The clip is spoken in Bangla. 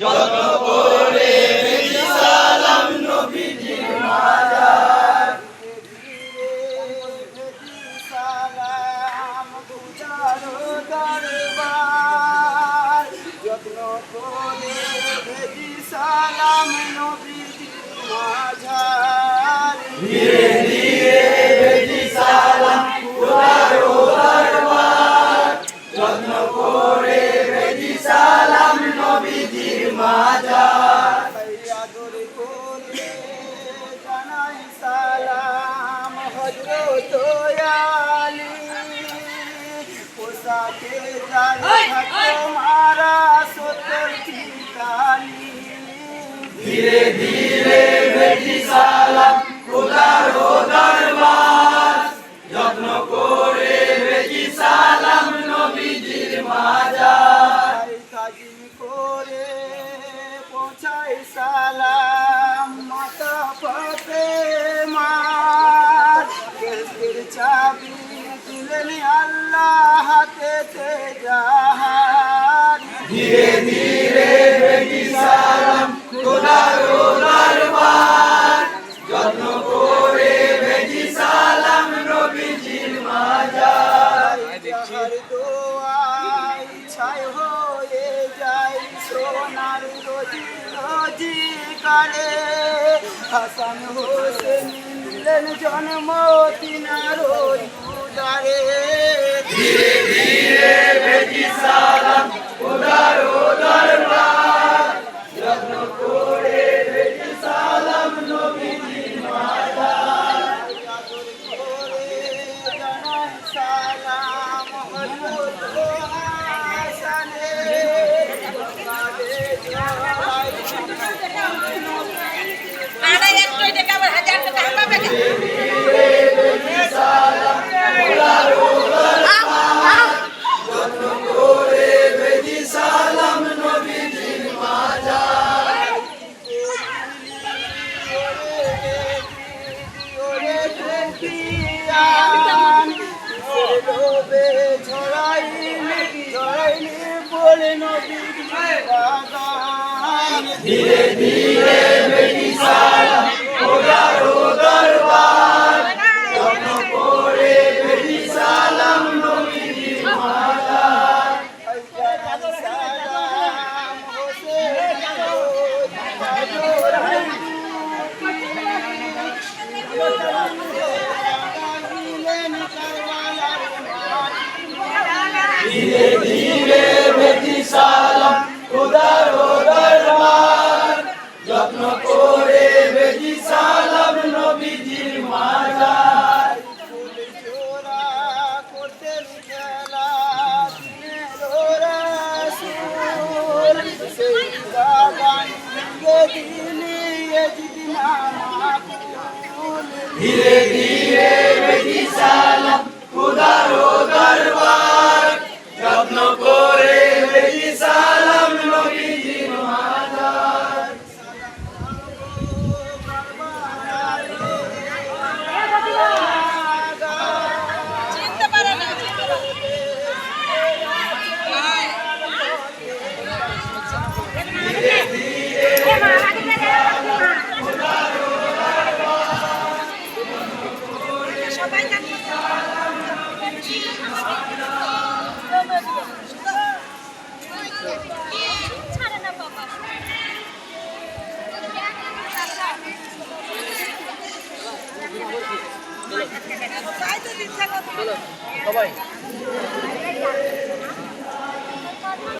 যত্ন করে সালাম নবীজির মাজার সালাম পূজারো দরবার যত্ন করে ভেজি সালাম ধীরে ধীরে মাজার আদর করে জানাই সালাম হজরত ধীরে ধীরে বেশি সালাম খোদারো দরবার যত্ন করে বেশি সালাম নবীজির মাজার। যাহার দোয়াই ছাই হয়ে যায় সোনার রোজি রোজি কালে। হাসান হোসেন নিলেন জন্ম তিনার ওই ধীরে ধীরে বেশি সালাম ধীরে ধীরে বেশি সালাম খোদারো দরবার যত্ন করে বেশি সালাম নবীজির মাজার ধীরে ধীরে সালাম খোদারো দরবার যত্ন করে বেশি সালাম নবীজির মাজার। জোড়া করতে সবাই